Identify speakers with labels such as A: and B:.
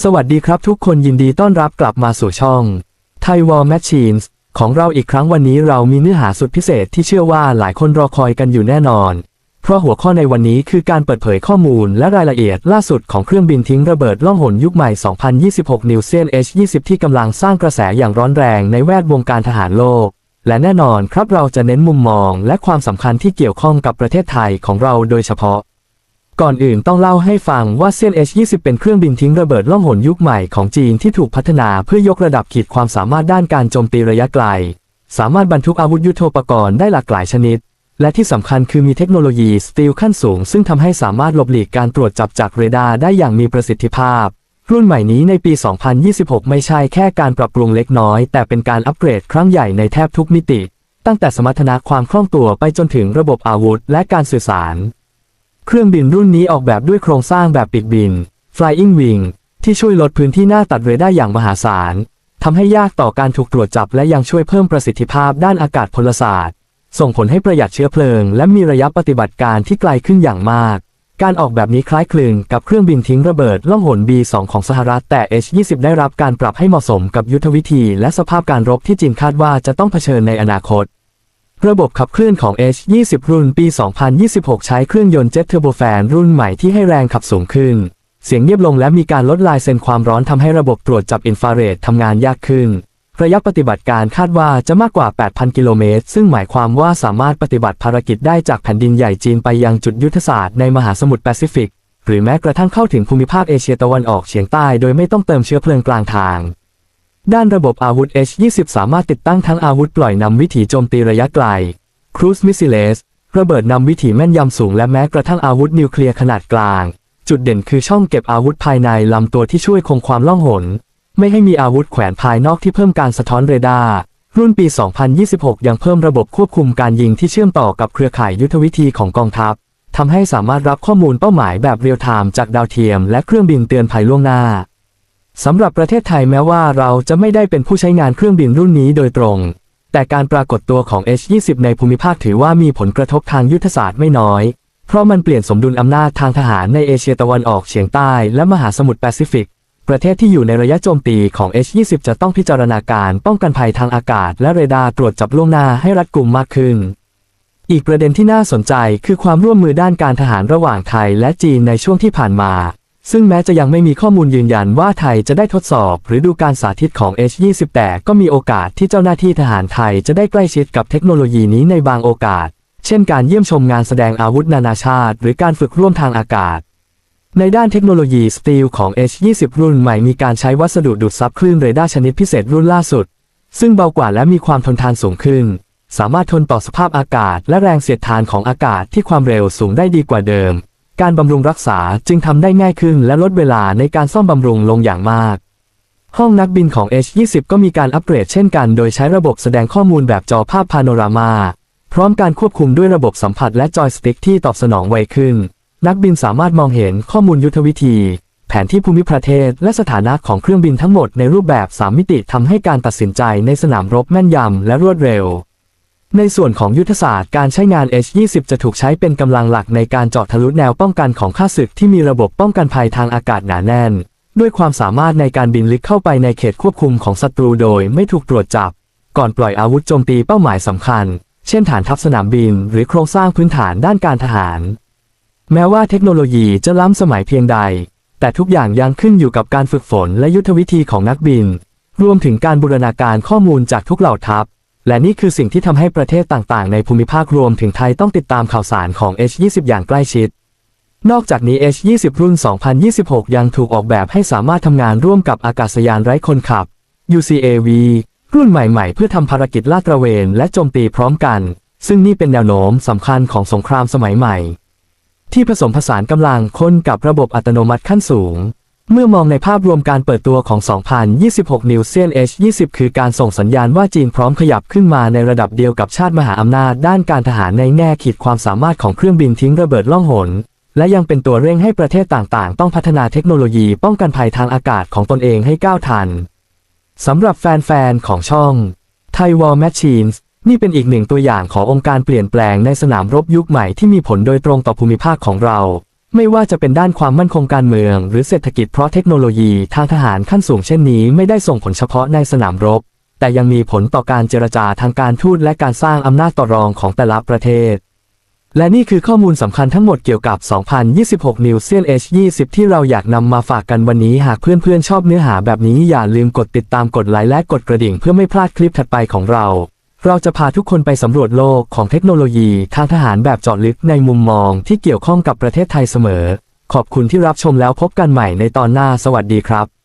A: สวัสดีครับทุกคนยินดีต้อนรับกลับมาสู่ช่อง Thai War Machines ของเราอีกครั้งวันนี้เรามีเนื้อหาสุดพิเศษที่เชื่อว่าหลายคนรอคอยกันอยู่แน่นอน เพราะหัวข้อในวันนี้คือการเปิดเผยข้อมูลและรายละเอียดล่าสุดของเครื่องบินทิ้งระเบิดล่องหนยุคใหม่ 2026 New s e a n H20 ที่กำลังสร้างกระแสอย่างร้อนแรงในแวดวงการทหารโลก และแน่นอนครับเราจะเน้นมุมมองและความสำคัญที่เกี่ยวข้องกับประเทศไทยของเราโดยเฉพาะ ก่อนอื่นต้องเล่าให้ฟังว่าเซียน H20 เป็นเครื่องบินทิ้งระเบิดล่องหนยุคใหม่ของจีนที่ถูกพัฒนาเพื่อยกระดับขีดความสามารถด้านการโจมตีระยะไกล สามารถบรรทุกอาวุธยุโทโธปกรณ์ได้หลากหลายชนิด และที่สำคัญคือมีเทคโนโลยีสตีลขั้นสูง ซึ่งทำให้สามารถหลบหลีกการตรวจจับจากเรดาร์ได้อย่างมีประสิทธิภาพ รุ่นใหม่นี้ในปี 2026 ไม่ใช่แค่การปรับปรุงเล็กน้อย แต่เป็นการอัปเกรดครั้งใหญ่ในแทบทุกมิติ ตั้งแต่สมรรถนะความคล่องตัวไปจนถึงระบบอาวุธ และการสื่อสาร เครื่องบินรุ่นนี้ออกแบบด้วยโครงสร้างแบบปีกบิน Flying Wing ที่ช่วยลดพื้นที่หน้าตัดเรดาร์อย่างมหาศาลทำให้ยากต่อการถูกตรวจจับและยังช่วยเพิ่มประสิทธิภาพด้านอากาศพลศาสตร์ ส่งผลให้ประหยัดเชื้อเพลิง และมีระยะปฏิบัติการที่ไกลขึ้นอย่างมาก การออกแบบนี้คล้ายคลึงกับเครื่องบินทิ้งระเบิดล่องหน B2 ของสหรัฐแต่ H20 ได้รับการปรับให้เหมาะสมกับยุทธวิธี และสภาพการรบที่จีนคาดว่าจะต้องเผชิญในอนาคต ระบบขับเคลื่อนของ H20 รุ่นปี 2026 ใช้เครื่องยนต์เจ็ตเทอร์โบแฟนรุ่นใหม่ที่ให้แรงขับสูงขึ้น เสียงเงียบลงและมีการลดลายเซ็นความร้อนทำให้ระบบตรวจจับอินฟราเรดทำงานยากขึ้น ระยะปฏิบัติการคาดว่าจะมากกว่า 8,000 กิโลเมตร ซึ่งหมายความว่าสามารถปฏิบัติภารกิจได้จากแผ่นดินใหญ่จีนไปยังจุดยุทธศาสตร์ในมหาสมุทรแปซิฟิก หรือแม้กระทั่งเข้าถึงภูมิภาคเอเชียตะวันออกเฉียงใต้ โดยไม่ต้องเติมเชื้อเพลิงกลางทาง ด้านระบบอาวุธ H20 สามารถติดตั้งทั้งอาวุธปล่อยนำวิถีโจมตีระยะไกลครูซมิสซิเลสระเบิดนำวิถีแม่นยำสูงและแม้กระทั่งอาวุธนิวเคลียร์ขนาดกลาง จุดเด่นคือช่องเก็บอาวุธภายในลำตัวที่ช่วยคงความล่องหน ไม่ให้มีอาวุธแขวนภายนอกที่เพิ่มการสะท้อนเรดาร์รุ่นปี 2026 ยังเพิ่มระบบควบคุมการยิงที่เชื่อมต่อกับเครือข่ายยุทธวิธีของกองทัพทำให้สามารถรับข้อมูลเป้าหมายแบบเรียลไทม์จากดาวเทียมและเครื่องบินเตือนภัยล่วงหน้า สำหรับประเทศไทยแม้ว่าเราจะไม่ได้เป็นผู้ใช้งานเครื่องบินรุ่นนี้โดยตรง แต่การปรากฏตัวของ H20 ในภูมิภาคถือว่ามีผลกระทบทางยุทธศาสตร์ไม่น้อย เพราะมันเปลี่ยนสมดุลอำนาจทางทหารในเอเชียตะวันออกเฉียงใต้และมหาสมุทรแปซิฟิก ประเทศที่อยู่ในระยะโจมตีของ H20 จะต้องพิจารณาการป้องกันภัยทางอากาศ และเรดาร์ตรวจจับล่วงหน้าให้รัดกุมมากขึ้น อีกประเด็นที่น่าสนใจคือความร่วมมือด้านการทหารระหว่างไทยและจีนในช่วงที่ผ่านมา ซึ่งแม้จะยังไม่มีข้อมูลยืนยันว่าไทยจะได้ทดสอบ หรือดูการสาธิตของ H20 แต่ก็มีโอกาสที่เจ้าหน้าที่ทหารไทยจะได้ใกล้ชิดกับเทคโนโลยีนี้ในบางโอกาส เช่นการเยี่ยมชมงานแสดงอาวุธนานาชาติ หรือการฝึกร่วมทางอากาศ ในด้านเทคโนโลยีสตีลของ H20 รุ่นใหม่มีการใช้วัสดุดูดซับคลื่นเรดาร์ชนิดพิเศษรุ่นล่าสุด ซึ่งเบากว่าและมีความทนทานสูงขึ้น สามารถทนต่อสภาพอากาศ และแรงเสียดทานของอากาศที่ความเร็วสูงได้ดีกว่าเดิม การบำรุงรักษาจึงทำได้ง่ายขึ้นและลดเวลาในการซ่อมบำรุงลงอย่างมาก ห้องนักบินของ H20 ก็มีการอัปเกรดเช่นกัน โดยใช้ระบบแสดงข้อมูลแบบจอภาพพาโนรามาพร้อมการควบคุมด้วยระบบสัมผัสและจอยสติ๊กที่ตอบสนองไวขึ้น นักบินสามารถมองเห็นข้อมูลยุทธวิธี แผนที่ภูมิประเทศ และสถานะของเครื่องบินทั้งหมดในรูปแบบ 3 มิติทำให้การตัดสินใจในสนามรบแม่นยำและรวดเร็ว ในส่วนของยุทธศาสตร์การใช้งาน H20 จะถูกใช้เป็นกำลังหลักในการเจาะทะลุแนวป้องกันของข้าศึกที่มีระบบป้องกันภัยทางอากาศหนาแน่น ด้วยความสามารถในการบินลึกเข้าไปในเขตควบคุมของศัตรูโดยไม่ถูกตรวจจับ ก่อนปล่อยอาวุธโจมตีเป้าหมายสำคัญ เช่นฐานทัพสนามบิน หรือโครงสร้างพื้นฐานด้านการทหาร แม้ว่าเทคโนโลยีจะล้ำสมัยเพียงใด แต่ทุกอย่างยังขึ้นอยู่กับการฝึกฝนและยุทธวิธีของนักบิน รวมถึงการบูรณาการข้อมูลจากทุกเหล่าทัพ และนี่คือสิ่งที่ทำให้ประเทศต่างๆ ในภูมิภาครวมถึงไทยต้องติดตามข่าวสารของ H20 อย่างใกล้ชิด นอกจากนี้ H20 รุ่น 2026 ยังถูกออกแบบให้สามารถทำงานร่วมกับอากาศยานไร้คนขับ UCAV รุ่นใหม่ๆ เพื่อทำภารกิจลาดตระเวนและโจมตีพร้อมกัน ซึ่งนี่เป็นแนวโน้มสำคัญของสงครามสมัยใหม่ ที่ผสมผสานกำลังคนกับระบบอัตโนมัติขั้นสูง เมื่อมองในภาพรวมการเปิดตัวของ 2026 New s e a n H20 คือการส่งสัญญาณว่าจีนพร้อมขยับขึ้นมาในระดับเดียวกับชาติมหาอำนาจด้านการทหารในแง่ขีดความสามารถของเครื่องบินทิ้งระเบิดล่องหน และยังเป็นตัวเร่งให้ประเทศต่างๆ ต้องพัฒนาเทคโนโลยีป้องกันภัยทางอากาศของตนเองให้ก้าวทัน สำหรับแฟนๆ ของช่อง Thai War Machines นี่เป็นอีกหนึ่งตัวอย่างขององค์การเปลี่ยนแปลงในสนามรบยุคใหม่ที่มีผลโดยตรงต่อภูมิภาคของเรา ไม่ว่าจะเป็นด้านความมั่นคงการเมือง หรือเศรษฐกิจเพราะเทคโนโลยีทางทหารขั้นสูงเช่นนี้ไม่ได้ส่งผลเฉพาะในสนามรบ แต่ยังมีผลต่อการเจรจาทางการทูตและการสร้างอำนาจต่อรองของแต่ละประเทศ และนี่คือข้อมูลสำคัญทั้งหมดเกี่ยวกับ 2026 New Zealand H20 ที่เราอยากนำมาฝากกันวันนี้หากเพื่อนๆชอบเนื้อหาแบบนี้อย่าลืมกดติดตามกดไลค์และกดกระดิ่งเพื่อไม่พลาดคลิปถัดไปของเรา เราจะพาทุกคนไปสำรวจโลกของเทคโนโลยีทางทหารแบบเจาะลึกในมุมมองที่เกี่ยวข้องกับประเทศไทยเสมอ ขอบคุณที่รับชมแล้วพบกันใหม่ในตอนหน้าสวัสดีครับ